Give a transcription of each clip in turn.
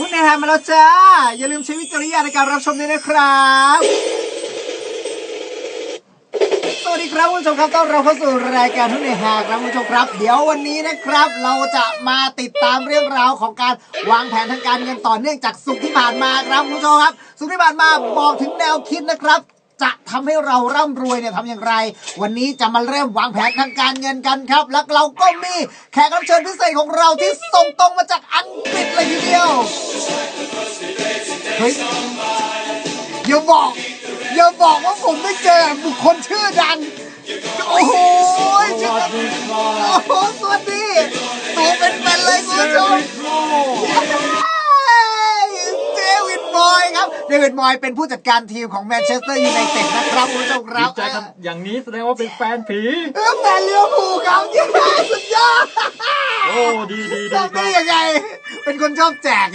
คุณเนฮมมาแล้วจ้า อย่าลืมใช้วิจารณญาณในการรับชมด้วยนะครับ สวัสดีครับคุณผู้ชมครับต้อนรับเข้าสู่รายการทุนในหาครับคุณผู้ชมครับ เดี๋ยววันนี้นะครับ เราจะมาติดตามเรื่องราวของการวางแผนทางการเงินต่อเนื่องจากสุขที่ผ่านมาครับคุณผู้ชมครับ สุขที่ผ่านมาบอกถึงแนวคิดนะครับ จะทำให้เราร่ำรวยเนี่ยทำอย่างไร วันนี้จะมาเริ่มวางแผนทางการเงินกันครับ แล้วเราก็มีแขกรับเชิญพิเศษของเราที่ส่งตรงมาจากอังกฤษเลยทีเดียวเฮ้ยอย่าบอก อย่าบอกว่าผมไม่เจอบุคคลชื่อดัง โอ้โหชื่อดังโอ้โหสวัสดี เดวิดบอยเป็นผู้จัดการทีมของแมนเชสเตอร์ยูไนเต็ดนะครับคุณผู้ชมคดีรับใจครับอย่างนี้แสดงว่าเป็นแฟนผี เออแฟนเลี้ยวผูลครับเย้สุดยอดโอ้ดีดีดีทำคได้รับยังไง เป็นคนชอบแจก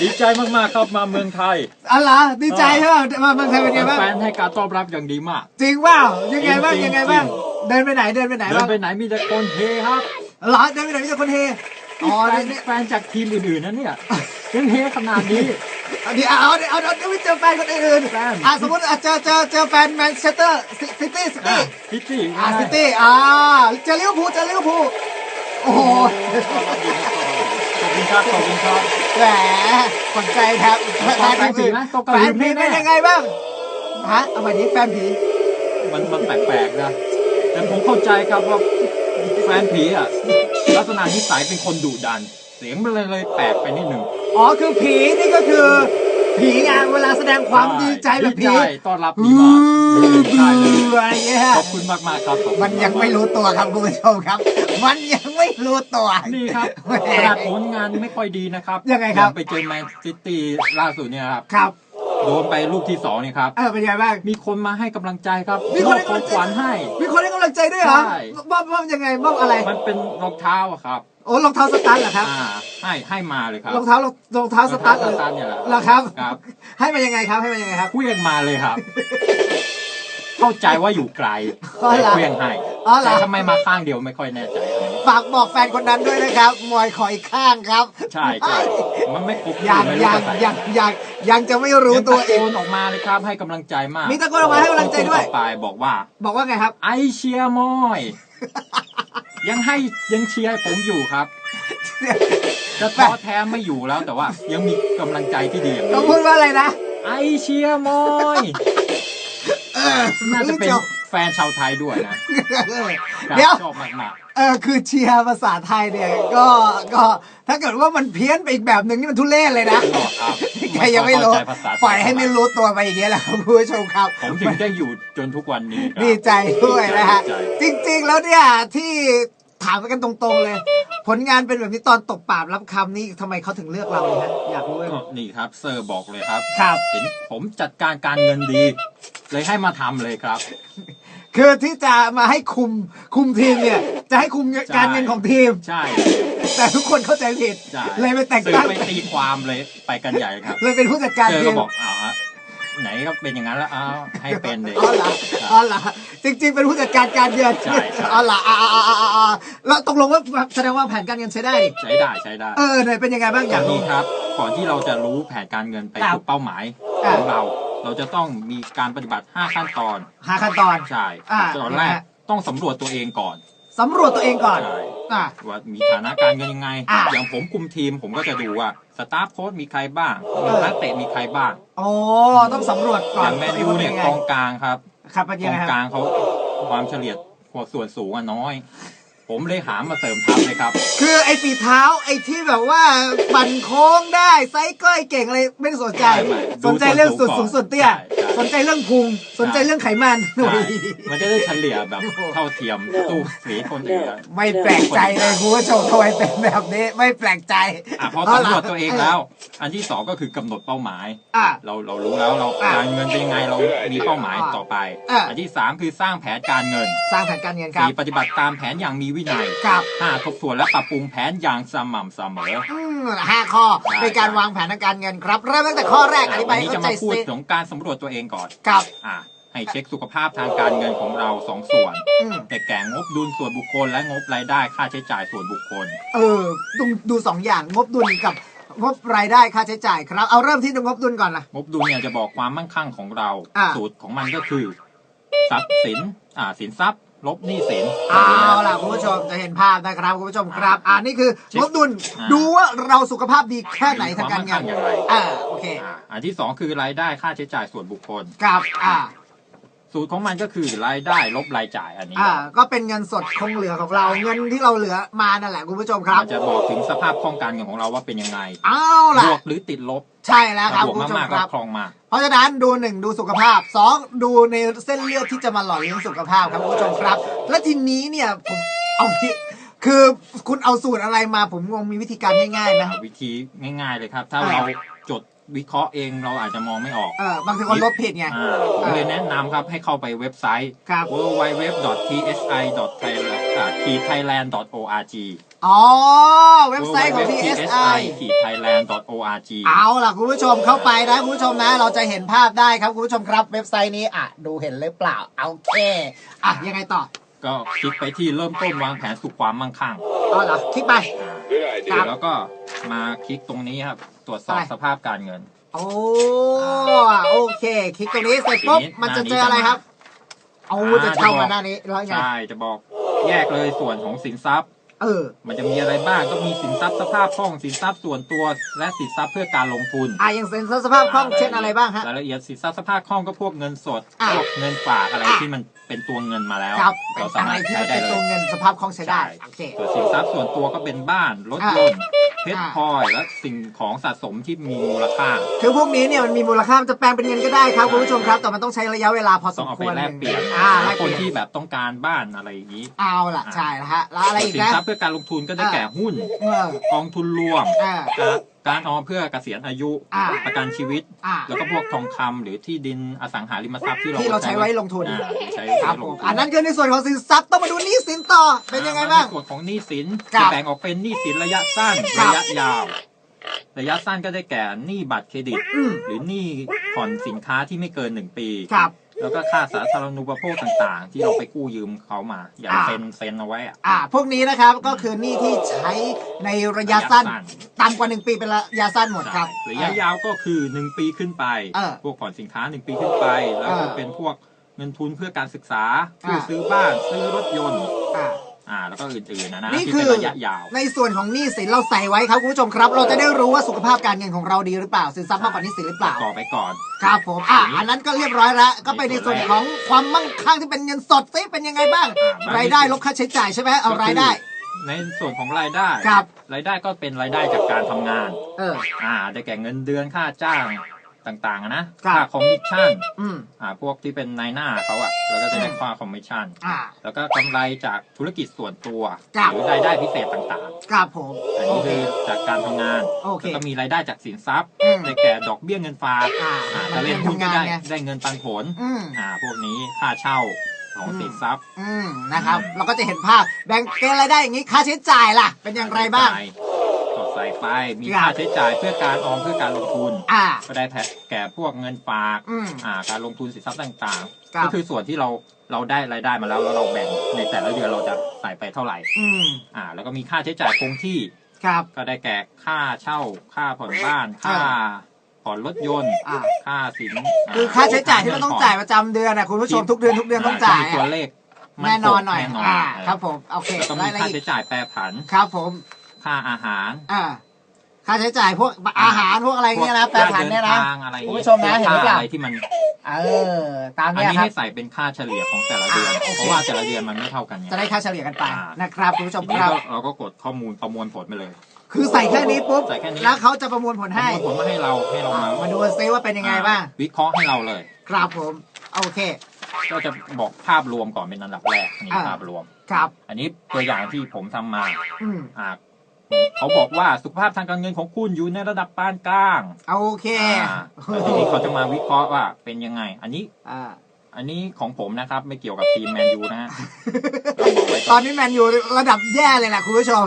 ดีใจมากๆครับมาเมืองไทยอะไรอดีใจใช่ป่ะมาเมืองไทยเป็นไงบ้างแฟนให้การต้อนรับอย่างดีมาก จริงเปล่ายังไงบ้างจริงๆยังไงบ้างเดินไปไหนเดินไปไหนเดินบ้างไปไหนมีแต่คนเฮครับเหรอเดินไปไหนมีแต่คนเฮ อ๋อแฟนเนี่ยแฟนจากทีมอื่นๆนะเนี่ยยังเฮขนาดนี้ เอาดิเอาเอาเอาเอาเอาไม่เจอแฟนคนอื่นแฟน อะสมมติอะเจอเจอเจอแฟนแมนเชสเตอร์ซิตี้ซิอะตี้พิตตี้อะซิตี้อ่าเจอลิเวอร์พูลเจอลิเวอร์พูลโอ้โหขอบคุณครับขอบคุณครับแหมขวัญใจครับแฟนผีนะต้องกระแฟหึ่นมผีแน่ๆเป็นยังไงบ้างฮะเอาใหม่ดิแฟนผีมันมันแปลกๆนะ แต่ผมเข้าใจครับว่าแฟนผีอะ ลักษณะนิสัยเป็นคนดุดัน เสียงมันเลยเลยแปลกไปนิดหนึ่งอ๋อคือผีนี่ก็คือ ผีไงเวลาแสดงความดีใจแบบผีดีใจต้อนรับดีอืมากอใช่เลยอะไรเงี้ยขอบคุณมากมากๆครับขอบคุณมันยังไม่รู้ตัวครับคุณผู้ชมครับ มันยังไม่รู้ตัว นี่ครับแหมขนาดผลงานไม่ค่อยดีนะครับยังไงครับ ไปเจอแมนซิตี้ล่าสุดเนี่ยครับ ครับ โดนไปลูกที่สองนี่ครับ เออเป็นยังไงบ้าง มีคนมาให้กำลังใจครับมีคนให้มอบกำขลัองงใจ ขวัญให้ มีคนให้กำลังใจด้วยเหรอใช่ มอบมอบยังไงมอบอะไร มันเป็นรองเท้าอะครับ โอ้รองเท้าสตันเหรอครับ อ่า ให้ให้มาเลยครับรองเท้ารองรองเท้าสตันรองเท้าสตันเนี่ยแหละเหรอครับ ครับให้มายังไงครับ ให้มายังไงครับ เคลื่องมาเลยครับ เข้าใจว่าอยู่ไกลอ๋อแต่เหรอเคลื่องให้อ๋อเหรอ แต่ทำไมมาข้างเดียวไม่ค่อยแน่ใจอันนี้ ฝากบอกแฟนคนนั้นด้วยนะครับมวยคอยข้างครับ ใช่ใช่มันไม่ครบยังไม่รู้ยังจะใส่ยังยังยังจะไม่รู้ตัวยังเอตะงโกนออกมาเลยครับให้กำลังใจมากมีตะโกนออกมาให้กำลังใจด้วยต่อไปบอกว่า บอกว่าไงครับ ไอเชียร์มอย ยังให้ยังเชียร์ผมอยู่ครับ จะท้อแท้ไม่อยู่แล้วแต่ว่า ยังมีกำลังใจที่ดีอย่างต้องนี้พูดว่าอะไรนะไอเชียร์มอยเออน่าจะเป็นจบ แฟนชาวไทยด้วยนะเดี๋ยว ชอบมากเออคือเชียร์ภาษาไทยเนี่ยก็ก็ถ้าเกิดว่ามันเพี้ยนไปอีกแบบหนึ่งนี่มันทุเล่เลยนะๆหรอครับใครยังไม่รู้เข้าใจภาษาไทปล่อยให้ไม่รู้ตัวไปอย่างเงี้ยแหละครับคุณผู้ชมครับ ผมถึงได้อยู่จนทุกวันนี้ครับ ดีใจด้วยนะฮะ ดีใจ จริงๆ แล้วเนี่ยที่ถามกันตรงๆเลย ผลงานเป็นแบบนี้ตอนตกปราบรับคำนี่ทำไมเขาถึงเลือกเราเลยฮะอยากรู้เลยก็นี่ครับเซอร์บอกเลยครับครับ เห็นผมจัดการการเงินดี เลยให้มาทำเลยครับ คือที่จะมาให้คุมคุมทีมเนี่ย จะให้คุมการเงินของทีม ใช่แต่ทุกคนเข้าใจผิด ใช่เลยไปแต่งสื่อตั้งไปตีความเลยไปกันใหญ่ครับ เลยเป็นผู้จัดการเจอทีก็มบอกอ้าวฮะ ไหนก็เป็นอย่างนั้นแล้วอ้าวให้เป็นเลยอ๋อเหรออ๋อเหรอจริง ๆ เป็นผู้จัดการการเงินใช่ใช่อ๋อเหรออ่าอ่าอ่าอ่าอ่าแล้วตกลงว่าแสดงว่าแผนการเงินใช้ได้ดิใช้ได้ใช้ได้เออเนี่ยเป็นยังไงบ้างออย่ายางกนี้รู้ครับ ก่อนที่เราจะรู้แผนการเงินไปครับสู่เป้าหมายอ่าของเรา เราจะต้องมีการปฏิบัติ 5 ขั้นตอนหาขั้นตอนใช่อ่าตอนแรกต้องสำรวจตัวเองก่อน สำรวจตัวเองก่อนใช่อ่าว่ามีฐานะการเงินยังไง อ่าอย่างผมคุมทีมผมก็จะดูว่าสตาฟโค้ชมีใครบ้างมีนักเตะมีใครบ้างโอ้ต้องสำรวจก่ออนย่างแมนยูว่าเนี่ยป็ไงกองกลางครับครับเป็นกยังอไงงคกรับลางเขาความเฉลี่ยส่วนสูงอะน้อย ผมเลยหามาเสริมทัพเลยครับ คือไอ้ฝีเท้าไอ้ที่แบบว่าปั่นโค้งได้ไซส์ก้อยเก่งอะไรไม่ได้สนใจ ไม่ไม่ดูสนใจเรื่องสุดส่สูวนงสูสุงดเตี้ย ใช่ใช่ สนใจเรื่องพุงสนใจเรื่องไขมันใช่มันจะได้เฉลี่ยแบบโอ้โหเท่าเทียมสู้สีคนอื่นอะ ไม่แปลกใจเลยคุณผู้ชมทำไมเป็นแบบนี้ ไม่แปลกใจอะพอสำรวจตัวเองแล้ว อันที่สองก็คือกำหนดเป้าหมาย อะ เราเรารู้แล้วเราอะการเงินเป็นยังไงเรามีเป้าหมายอะต่อไป อะ อันที่สามคือสร้างแผนการเงินสร้างแผนการเงินครับ สี่ปฏิบัติตามแผนอย่างมีวินัยครับห้าทบทวนและปรับปรุงแผนอย่างสม่ำเสมออืมห้าข้อใช่ในการวางแผนทางการเงินครับ เริ่มตั้งแต่ข้อแรกอธิบาวัยนให้นี้จะเข้าใจมาพูดซิถึงการสำรวจตัวเองก่อนครับอะให้เช็คสุขภาพทางการเงินของเราสองส่วนอืมแต่แก่งบดุลส่วนบุคคลและงบรายได้ค่าใช้จ่ายส่วนบุคคล เออดูดูสองอย่างงบดุลกับงบรายได้ค่าใช้จ่ายครับ เอาเริ่มที่งบดุลก่อนนะงบดุลเนี่ยจะบอกความมั่งคั่งของเราอ่าสูตรของมันก็คือ ทรัพย์สินอ่าสินทรัพย์ ลบหนี้สิน เอาล่ะคุณผู้ชมจะเห็นภาพนะครับคุณผู้ชมครับ อ่านี่คืองบดุลอ่า ดูว่าเราสุขภาพดีแค่ไหนมีทางการความมั่งคั่เงินงอย่างไรอ่าโอเคอ่าอันที่สองคือรายได้ค่าใช้จ่ายส่วนบุคคลครับอ่า สูตรของมันก็คือรายได้ลบรายจ่ายอันนี้อ่า ก็เป็นเงินสดคงเหลือของเรา เงินที่เราเหลือมานั่นแหละคุณผู้ชมครับมันจะบอกถึงสภาพคล่องการเงินของเราว่าเป็นยังไงเอาล่ะบวกหรือติดลบ ใช่แล้วครับบวกคุณผู้ชมมากๆคก็รับคลองมากเพราะฉะนั้นดูหนึ่งดูสุขภาพสองดูในเส้นเลือดที่จะมาหล่อเลี้ยงสุขภาพครับคุณผู้ชมครับ และทีนี้เนี่ยผมเอาที่คือคุณเอาสูตรอะไรมาผมงงมีวิธีการง่ายๆนะวิธีง่าย ๆเลยครับ ถ้าอ่าเราจด วิเคราะห์เองเราอาจจะมองไม่ออก เออบางทีคนลบผิดไง อ่าผมเลยแนะนำครับให้เข้าไปเว็บไซต์ ครับ www.tsi.thailand.org อ๋อ เว็บไซต์ของ TSI thailand.org เอาล่ะคุณผู้ชมเข้าไปนะคุณผู้ชมนะ เราจะเห็นภาพได้ครับคุณผู้ชมครับ เว็บไซต์นี้อะดูเห็นหรือเปล่า โอเค อะยังไงต่อ ก็คลิกไปที่เริ่มต้นวางแผนสู่ความมั่งคั่งเอาล่ะคลิกไปครับ แล้วก็มาคลิกตรงนี้ครับ ตรวจสอบอะไรสภาพการเงิน โอ้โอเค คลิกตรงนี้เสร็จปุ๊บทีนี้มันจะหน้านี้เจออะไรครับ เอาอ่าจะเข้ามาจะบอกหน้านี้แล้วไง ใช่ จะบอกแยกเลยส่วนของสินทรัพย์ เออ มันจะมีอะไรบ้าง ก็มีสินทรัพย์สภาพคล่อง สินทรัพย์ส่วนตัว และสินทรัพย์เพื่อการลงทุน อะอย่างเซ็นสภาพคล่องเช่นอะไรบ้างฮะ รายละเอียดสินทรัพย์สภาพคล่องก็พวกเงินสด อะพวกเงินฝากอะไรอะ ที่มันเป็นตัวเงินมาแล้ว ครับเราเป็นสาอะไรมารถที่ใช้มันได้เป็นเลตัวย เงินสภาพคล่องใช้ได้ ใช่ โอเค ส่วนสินทรัพย์ส่วนตัวก็เป็นบ้านรถอะยนต์ เพชรอะพลอยและสิ่งของสะสมที่มีมูลค่า คือพวกนี้เนี่ยมันมีมูลค่ามันจะแปลงเป็นเงินก็ได้ครับคุณผู้ชมครับ แต่มันต้องใช้ระยะเวลาพอสต้องมเอาคไปวรแลกเปลี่ยนอ่าแลแล้กวเปคนลี่ยนที่แบบต้องการบ้านอะไรอย่างนี้ เอาล่ะใช่แล้วฮะแล้วอะไรอีกสินนะทรัพย์เพื่อการลงทุนก็ได้แก่หุ้นเออกองทุนรวมอ่าการการออมเพื่อเกษียณอายุอ่าประกันชีวิต อ่า แล้วก็พวกทองคำหรือที่ดินอสังหาริมทรัพย์ที่เราที่เราใช้ไว้ลงทุนอ่าใช้ครับไว้ผลงมทุนอันนั้นคือในส่วนของสินทรัพย์ต้องมาดูหนี้สินต่อเป็นยังไงบ้าง ในส่วนของหนี้สินครับจะแบ่งออกเป็นหนี้สินระยะสั้นครับ ระยะยาว ระยะสั้นก็ได้แก่หนี้บัตรเครดิต อืมหรือหนี้ผ่อนสินค้าที่ไม่เกินหนึ่งปี ครับ แล้วก็ค่าสาธารณูปโภคต่างๆ ที่เราไปกู้ยืมเขามา อย่างอ่าเซ็นเซ็นเอาไว้อะอ่า พวกนี้นะครับก็คือหนี้ที่ใช้ในระยะสั้นระยะสั้นต่ำกว่าหนึ่งปีเป็นระยะสั้นหมดครับ ระยะยาวก็คือ 1 ปีขึ้นไปเออพวกผ่อนสินค้า 1 ปีขึ้นไป แล้วก็เออเป็นพวกเงินทุนเพื่อการศึกษาเพื่ออ่าซื้อบ้านซื้อรถยนต์ อ่าอ่าแล้วก็อื่นๆนะนะนี่ที่คืเป็นอระยะยาว ในส่วนของหนี้สินเราใส่ไว้ครับคุณผู้ชมครับ เราจะได้รู้ว่าสุขภาพการเงินของเราดีหรือเปล่าสินทรัพย์มากกว่าหนี้สินหรือเปล่า ต่อไปก่อน ครับผมอะอันนั้นก็เรียบร้อยแล้วก็ไปในส่วนของความมั่งคั่งที่เป็นเงินสดซิเป็นยังไงบ้าง อ่ารายได้ลบค่าใช้จ่ายใช่ไหมเอารายได้ ในส่วนของรายได้ครับ รายได้ก็เป็นรายได้จากการทำงาน เออ อ่าได้แก่เงินเดือนค่าจ้าง ต่างๆอะนะครับค่าคอมมิชชั่นอืม อ่าพวกที่เป็นนายหน้าเขาอะแล้วก็จะได้อืมค่าคอมมิชชั่นอ่า แล้วก็กำไรจากธุรกิจส่วนตัว ครับ หรือรายได้พิเศษต่างครับผม ๆ อันโอนี้เค คือจากการทำงานโอเค แล้วก็มีรายได้จากสินทรัพย์อืม ได้แก่ดอกเบี้ยเงินฝากอ่าอ่ามัถ้านเล่เป็นนหุ้นทำก็งานได้ไงได้เงินปันผลอืม อ่าพวกนี้ค่าเช่าของอืมสินทรัพย์อืมนะครับ เราก็จะเห็นภาพแบ่งเกณฑ์รายได้อย่างนี้ค่าใช้จ่ายล่ะ เป็นอย่างไรบ้าง จ่ยก็ใส่ไป มีครับค่าใช้จ่ายเพื่อการออมเพื่อการลงทุน อ่า ก็ได้แก่พวกเงินฝากอืมอ่า การลงทุนสินทรัพย์ต่างครับ ๆ ก็คือส่วนที่เราเราได้รายได้มาแล้วแล้วเราแบ่งในแต่ละเดือนเราจะใส่ไปเท่าไหร่ อืมอ่า แล้วก็มีค่าใช้จ่ายคงที่ครับ ก็ได้แก่ค่าเช่า ค่าผ่อนบ้าน ค่าอ่าผ่อนรถยนต์ อ่า ค่าสินคือค่าใช้จ่ายที่เราต้องจ่ายประจำเดือนนะคุณผู้ชมทุกเดือนทุกเดือนต้องจ่ายมีตัวอะเลขแน่นอนหน่อย แน่นอนอ่าเออครับผม โอเคแล้วก็รายมีละค่าเอียใช้ดจ่ายแปรผัน ครับผม ค่าอาหาร อ่า ค่าใช้จ่ายพวกอาหารพวกอะไรเงี้ยนะแปรผันเนี่ยนะค่าดิทางอะไรอย่างคุณเงี้ยผู้ชมนะเห็นหรือเปล่าอะไรที่มัน เออตามอันเนี้ยนี้ครับ ให้ใส่เป็นค่าเฉลี่ยของแต่ละเดือน อ่าโอเคเพราะว่าแต่ละเดือนมันไม่เท่ากันไงจะได้ค่าเฉลี่ยกันไปอ่านนะครับคุณผู้ชมทีคนี้รับ ก็เราก็กดข้อมูลประมวลผลไปเลย คือใส่แค่นี้ปุ๊บใส่แค่นี้ แล้วเขาจะประมวลผลประให้มวลผลมาให้เราให้เราอ่ามามาดูซิว่าเป็นยังไงบ้างอ่วิเคราะห์ให้เราเลย ครับผม โอเค ก็จะบอกภาพรวมก่อนเป็นอันดับแรกนี่อ่า ภาพรวม ครับ อันนี้ตัวอย่างที่ผมทำมาอืม อ่า เขาบอกว่าสุขภาพทางการเงินของคุณอยู่ในระดับปานกลางโอเคอ่าแล้วทีนี้เขาจะมาวิเคราะห์ว่าเป็นยังไง อันนี้อ่าอันนี้ของผมนะครับไม่เกี่ยวกับทีมแมนยูนะฮะเราบอกไว้ตก่ออนนนี้แมนยูระดับแย่เลยแหละคุณผู้ชม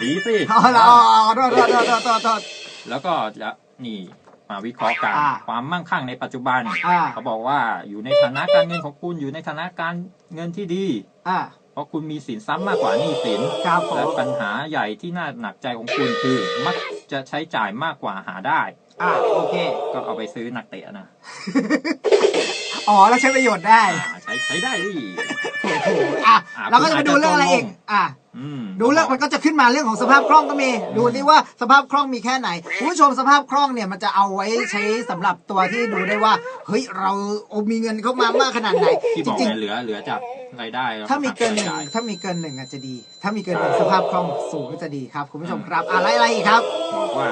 ดีสิเอาละอ๋อโทษโทษโทษโทษโทษโทษแล้วก็จะนี่มาวิเคราะห์กันอ่าความมั่งคั่งในปัจจุบันอ่าเขาบอกว่าอยู่ในฐานะการเงินของคุณอยู่ในฐานะการเงินที่ดี อ่า เพราะคุณมีสินทรัพย์มากกว่าหนี้สินครับผและมปัญหาใหญ่ที่น่าหนักใจของคุณคือ มักจะใช้จ่ายมากกว่าหาได้ อ่าโอเค ก็เอาไปซื้อนักเตะนะอ๋อ แล้วใช้ประโยชน์ได้ อ่าใช้ใช้ได้ดิ โอ้โหอะอะเราก็จะไปดูเรื่องอะไรอีกอะอืมดูเรื่องมันก็จะขึ้นมาเรื่องของสภาพคล่องก็มี ดูที่ว่าสภาพคล่องมีแค่ไหนคุณผู้ชมสภาพคล่องเนี่ยมันจะเอาไว้ใช้สำหรับตัวที่ดูได้ว่าเฮ้ยเราโอ้มีเงินเข้ามามากขนาดไหนที่จบอกริงไงเหลือเหลือจากรายได้แล้วๆถ้ามีเกินหนึ่งจ่ายถ้ามีเกินหนึ่งอาจจะดี ถ้ามีเกินหนึ่งสภาพคล่องสูงก็จะดีครับคุณผู้ชมครับอะไรอะไรอีกครับบอกว่า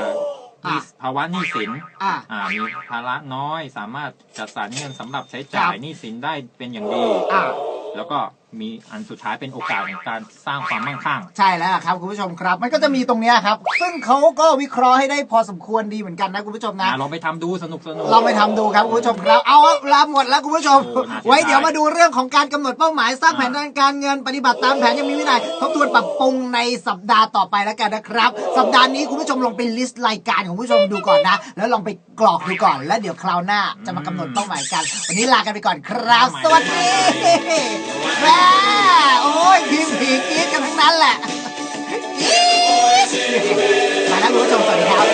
อะภาวะหนี้สินอะอ่ามีภาระน้อย สามารถจัดสรรเงินสำหรับใช้จ่าคยรับหนี้สินได้เป็นอย่างดีอะ แล้วก็ มีอันสุดท้ายเป็นโอกาสในการสร้างความมั่งคั่ง ใช่แล้วล่ะครับคุณผู้ชมครับ มันก็จะมีตรงเนี้ยครับ ซึ่งเขาก็วิเคราะห์ให้ได้พอสมควรดีเหมือนกันนะคุณผู้ชมนะ อ่าลองไปทำดูสนุกสนุกเราไปทำดูครับคุณผู้ชมครับ เอาเวลาหมดแล้วคุณผู้ชม โอ้น่าเสียดายไว้เดี๋ยวมาดูเรื่องของการกำหนดเป้าหมายสร้างแผนทางการเงินปฏิบัติตามแผนยังมีวินัยทบทวนปรับปรุงในสัปดาห์ต่อไปแล้วกันนะครับ สัปดาห์นี้คุณผู้ชมลองไปลิสต์รายการของคุณผู้ชมดูก่อนนะ แล้วลองไปกรอกดูก่อน แล้วเดี๋ยวคราวหน้าจะมากำหนดเป้าหมายกัน วันนี้ลากันไปก่อนครับ สวัสดีโอ้ยพิมพ์ผีกี้กันทั้งนั้นแหละมาแล้วคุณผู้ชมสวัสดีครับ